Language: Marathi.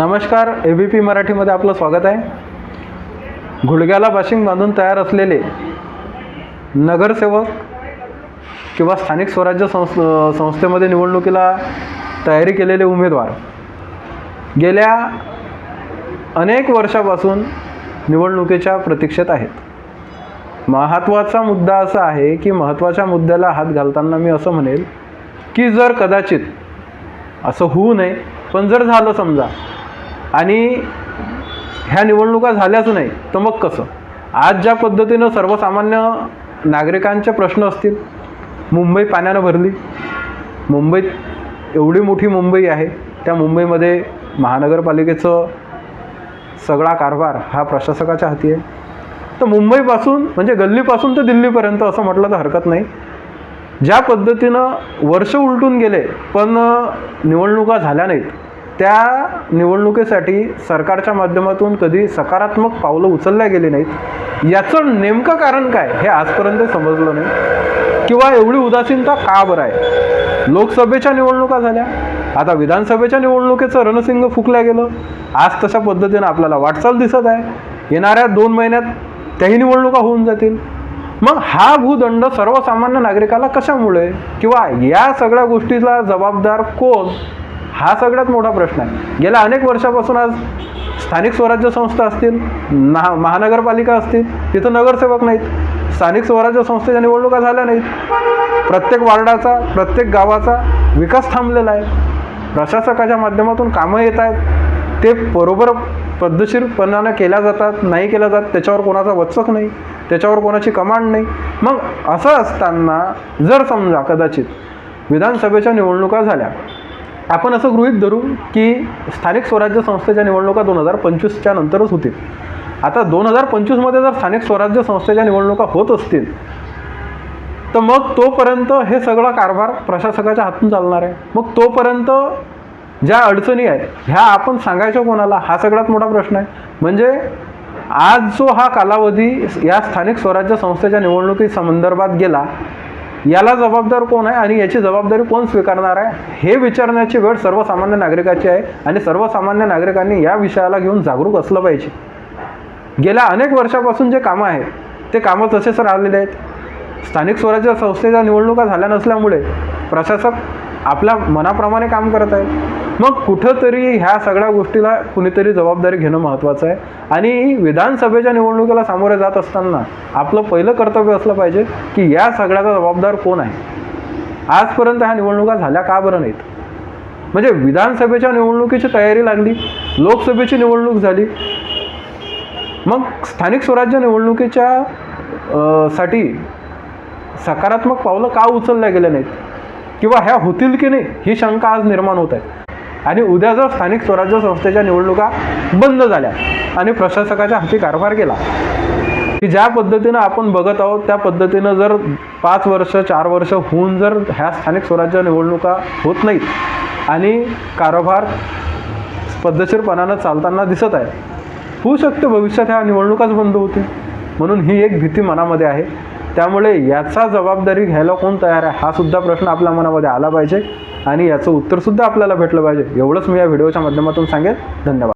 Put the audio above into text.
नमस्कार ए बी पी मराठीमध्ये आपलं स्वागत आहे. घुडग्याला बाशिंग बांधून तयार असलेले नगरसेवक किंवा स्थानिक स्वराज्य संस् संस्थेमध्ये निवडणुकीला तयारी केलेले उमेदवार. गेल्या अनेक वर्षापासून निवडणुकीच्या प्रतीक्षेत आहेत. महत्त्वाचा मुद्दा असा आहे की महत्त्वाच्या मुद्द्याला हात घालताना मी असं म्हणेल की जर कदाचित असं होऊ नये पण जर झालं समजा आणि ह्या निवडणुका झाल्याच नाही तर मग कसं? आज ज्या पद्धतीनं सर्वसामान्य नागरिकांचे प्रश्न असतील मुंबई पाण्यानं भरली. मुंबईत एवढी मोठी मुंबई आहे त्या मुंबईमध्ये महानगरपालिकेचं सगळा कारभार हा प्रशासकाच्या हाती आहे. तर मुंबईपासून म्हणजे गल्लीपासून तर दिल्लीपर्यंत असं म्हटलं तर हरकत नाही. ज्या पद्धतीनं वर्ष उलटून गेले पण निवडणुका झाल्या नाहीत. त्या निवडणुकीसाठी सरकारच्या माध्यमातून कधी सकारात्मक पावलं उचलल्या गेली नाहीत. याचं नेमकं कारण काय हे आजपर्यंत समजलं नाही. किंवा एवढी उदासीनता का बरं आहे? लोकसभेच्या निवडणुका झाल्या. आता विधानसभेच्या निवडणुकीचं रणसिंग फुकल्या गेलं. आज तशा पद्धतीनं आपल्याला वाटचाल दिसत आहे. येणाऱ्या दोन महिन्यात त्याही निवडणुका होऊन जातील. मग हा भूदंड सर्वसामान्य नागरिकाला कशामुळे? किंवा या सगळ्या गोष्टीला जबाबदार कोण? हा सगळ्यात मोठा प्रश्न आहे. गेल्या अनेक वर्षापासून आज स्थानिक स्वराज्य संस्था असतील ना महानगरपालिका असतील तिथं नगरसेवक नाहीत. स्थानिक स्वराज्य संस्थेच्या निवडणुका झाल्या नाहीत. प्रत्येक वार्डाचा प्रत्येक गावाचा विकास थांबलेला आहे. प्रशासकाच्या माध्यमातून कामं येत आहेत. ते बरोबर पद्धतशीरपणानं केल्या जातात नाही केल्या जात त्याच्यावर कोणाचा वचक नाही त्याच्यावर कोणाची कमांड नाही. मग असं असताना जर समजा कदाचित विधानसभेच्या निवडणुका झाल्या आपण असं गृहीत धरू की स्थानिक स्वराज्य संस्थेच्या निवडणुका दोन हजार पंचवीसच्या नंतरच होतील. आता दोन हजार पंचवीसमध्ये जर स्थानिक स्वराज्य संस्थेच्या निवडणुका होत असतील तर मग तोपर्यंत हे सगळं कारभार प्रशासकाच्या हातून चालणार आहे. मग तोपर्यंत ज्या अडचणी आहेत ह्या आपण सांगायच्या कोणाला? हा सगळ्यात मोठा प्रश्न आहे. म्हणजे आज जो हा कालावधी या स्थानिक स्वराज्य संस्थेच्या निवडणुकी संदर्भात गेला याला जबाबदार कोण आहे आणि याची जबाबदारी कोण स्वीकारणार आहे? हे विचारण्याची वेळ सर्वसामान्य नागरिकाची आहे आणि सर्वसामान्य नागरिकांनी या विषयाला घेऊन जागरूक असलं पाहिजे. गेल्या अनेक वर्षापासून जे कामं आहेत ते कामं तसेच राहिलेले आहेत. स्थानिक स्वराज्य संस्थेच्या निवडणुका झाल्या नसल्यामुळे प्रशासक आपल्या मनाप्रमाणे काम करत आहेत मग कुठंतरी ह्या सगळ्या गोष्टीला कुणीतरी जबाबदारी घेणं महत्त्वाचं आहे. आणि विधानसभेच्या निवडणुकीला सामोरे जात असताना आपलं पहिलं कर्तव्य असलं पाहिजे की या सगळ्याचा जबाबदार कोण आहे? आजपर्यंत ह्या निवडणुका झाल्या का बरं नाहीत? म्हणजे विधानसभेच्या निवडणुकीची तयारी लागली लोकसभेची निवडणूक झाली. मग स्थानिक स्वराज्य निवडणुकीच्या साठी सकारात्मक पावलं का उचलल्या गेल्या नाहीत? किंवा ह्या होतील की नाही ही शंका आज निर्माण होत आहे. आणि उद्या जर स्थानिक स्वराज्य संस्थेच्या निवडणुका बंद झाल्या आणि प्रशासकाच्या हाती कारभार केला की ज्या पद्धतीनं आपण बघत आहोत त्या पद्धतीनं जर पाच वर्ष चार वर्ष होऊन जर ह्या स्थानिक स्वराज्य निवडणुका होत नाहीत आणि कारभार पद्धतशीरपणानं चालताना दिसत आहे होऊ शकते भविष्यात ह्या निवडणुकाच बंद होतील. म्हणून ही एक भीती मनामध्ये आहे. त्यामुळे याचा जबाबदारी घ्यायला कोण तयार आहे हा सुद्धा प्रश्न आपल्या मनामध्ये आला पाहिजे आणि याचं उत्तरसुद्धा आपल्याला भेटलं पाहिजे. एवढंच मी या व्हिडिओच्या माध्यमातून सांगेन. धन्यवाद.